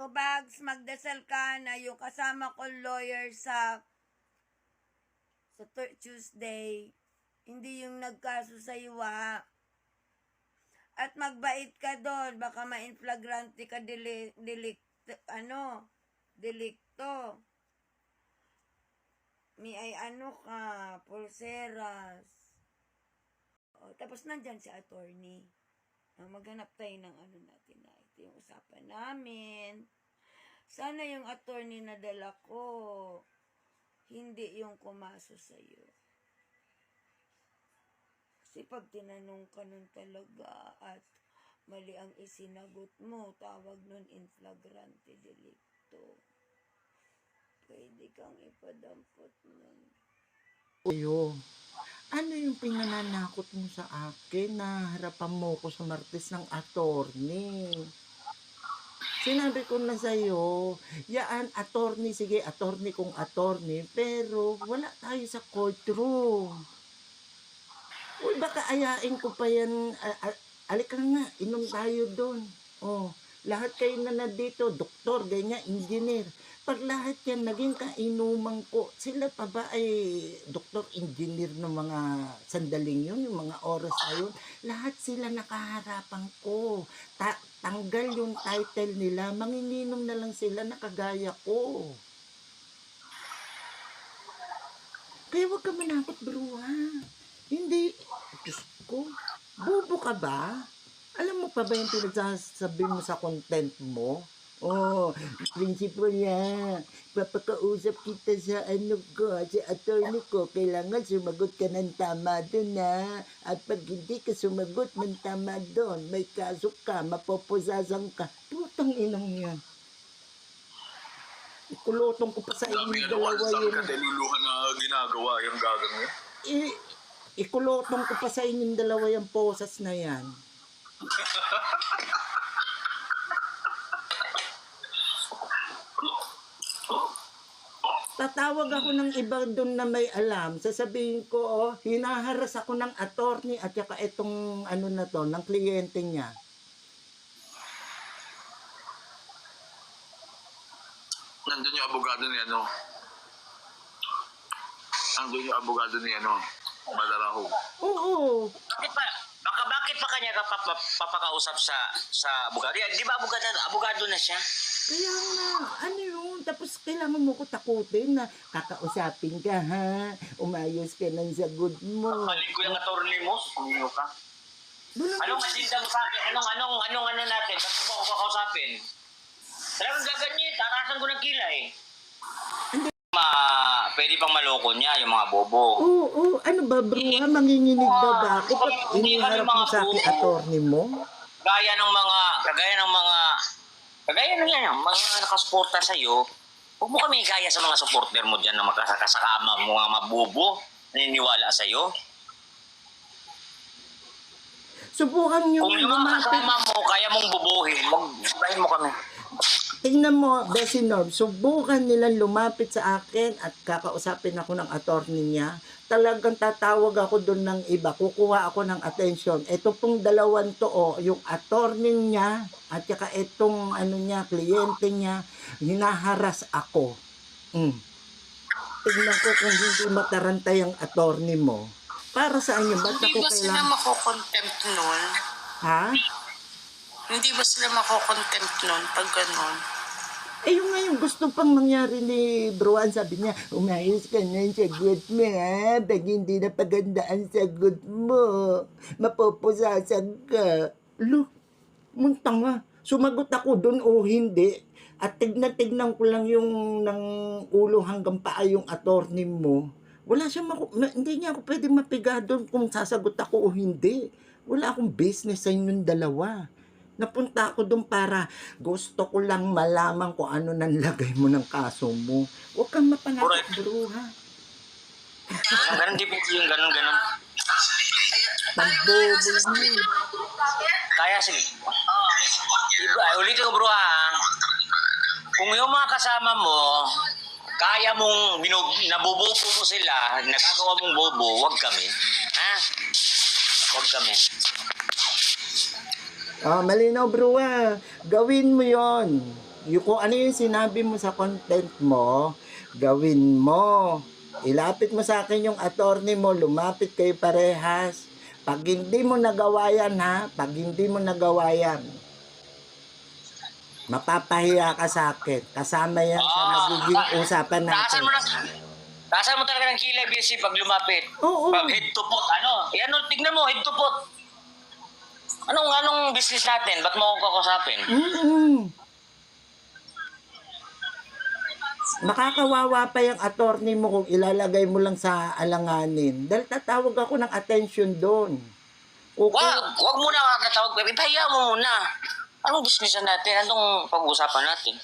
So, Bags, magdasal ka na yung kasama ko lawyer sa sa Tuesday, hindi yung nagkaso sa iwa. At magbait ka doon, baka ma-inflagrante ka dili, delikto, ano, delikto. May ay ano ka, pulseras. O, tapos nandyan si attorney. Ah, maghanap tayo ng ano natin na ito yung usapan namin. Sana yung attorney na dala ko, hindi yung kumaso sa'yo. Kasi pag tinanong ka nun talaga at mali ang isinagot mo, tawag nun in flagrante delicto. Pwede kang ipadampot nun. Ayo. Ano yung pinananakot mo sa akin na harapan mo ko sa martes ng attorney? Sinabi ko na sa'yo, yaan, attorney, sige, attorney kung attorney, pero wala tayo sa courtroom. Uy, baka ayain ko pa yan, a- a- alika nga, inom tayo doon. Oh, lahat kayo na nandito, doktor, ganyan, engineer. Pag lahat yan naging kainuman ko, sila pa ba ay doktor, engineer ng mga sandaling yun, yung mga oras na yun? Lahat sila nakaharapan ko. Ta- tanggal yung title nila, manginginom na lang sila na kagaya ko. Kaya huwag ka manakot, bro, ha? Hindi, Diyos ko, bobo ka ba? Pa ba yung pinagsasabi mo sa content mo? Oh, principal niya. Papakausap kita sa ano ko, sa attorney ko. Kailangan sumagot ka ng tama doon na. At pag hindi ka sumagot ng tama doon, may kaso ka, mapoposasan ka. Putang inang yan. Ikulotong ko pa sa ano, dalawa ang yun. kadaluluhan na ginagawa yung gagang yun. I- ikulotong ko pa sa inyong dalawa yung posas na yan. Tatawag ako ng iba doon na may alam. Sasabihin ko, oh, hinaharas ako ng attorney at saka itong ano na to, ng kliyente niya. Nandun yung abogado ni ano. Nandun yung abogado ni ano. Madaraho. Oo, Bakit pa? Baka bakit pa kanya ka papa, papakausap sa sa abogado? Yan, Di ba abogado, abogado na siya? kaya nga, ano yun? Tapos kailangan mo ko takutin na kakausapin ka ha, umayos ka ng sagot mo. Balik ko yung attorney mo. Sino ka? Doon lang Anong asinda mo sa akin? Anong, anong, anong ano natin? Ba't mo ako kakausapin? Talagang gaganyan. Tarasan ko ng kilay. Ma, pwede pang maloko niya yung mga bobo. Oo, oo. Ano ba, bro? Ha? Manginginig daw ba ako? Ba't Hindi kami iniharap mo sa akin attorney mo? Gaya ng mga, kagaya ng mga, kagaya ng yan, mga nakasuporta sa'yo, huwag mo kami gaya sa mga supporter mo dyan na magkasakasakama mo mga mabubo, naniniwala sa'yo. Subukan nyo Kung yung mga lumapit. kasama mo, kaya mong bubuhin, magbahin mo kami. Tingnan mo, Besinor, subukan nilang lumapit sa akin at kakausapin ako ng attorney niya. Talagang tatawag ako doon ng iba. Kukuha ako ng attention. Ito pong dalawan to, oh, yung attorney niya at saka itong ano niya, kliyente niya, hinaharas ako. Mm. Tingnan ko kung hindi matarantay ang attorney mo. Para saan yun? Ba't Hindi ako ba sila kailangan? makokontempt nun? Ha? Hindi ba sila makokontempt nun pag ganon? Eh, yung nga yung gusto pang mangyari ni Bruan, sabi niya, umayos ka na yung sagot mo, ha? Pag hindi na paganda ang sagot mo, mapupusasan ka. Lo, muntang nga. Sumagot ako dun o hindi. At tignan-tignan ko lang yung ng ulo hanggang paa yung attorney mo. Wala siya maku- ma- hindi niya ako pwede mapiga doon kung sasagot ako o hindi. Wala akong business sa inyong dalawa. Napunta ako doon para gusto ko lang malaman kung ano nang lagay mo ng kaso mo. Huwag kang mapanakot, bro, ha? Ganun, di ba yung ganun, ganun. Lang yun. Kaya sige. Iba, ulitin ko bro ha. Kung yung mga kasama mo, kaya mong binub, nabububo mo sila, nagagawa mong bobo, wag kami. Ha? Wag kami. Ah, malinaw, bro, ha? Gawin mo yon. Yung kung ano yung sinabi mo sa content mo, gawin mo. Ilapit mo sa akin yung attorney mo, lumapit kayo parehas. Pag hindi mo nagawa yan ha, pag hindi mo nagawa yan, mapapahiya ka sa akin. Kasama yan sa Ah, magiging usapan natin. Taasan mo na, taasan mo talaga ng kilay, BSC, pag lumapit. Oo. Pag head to foot, ano? Yan, oh, tignan mo, head to foot. Anong, anong business natin? Ba't mo ako kakusapin? Mm-mm. Makakawawa pa yung attorney mo kung ilalagay mo lang sa alanganin. Dahil tatawag ako ng attention doon. O kung- Wag, wag mo na kakatawag, baby. Ipahiya mo muna. Anong business natin? Anong pag-uusapan natin?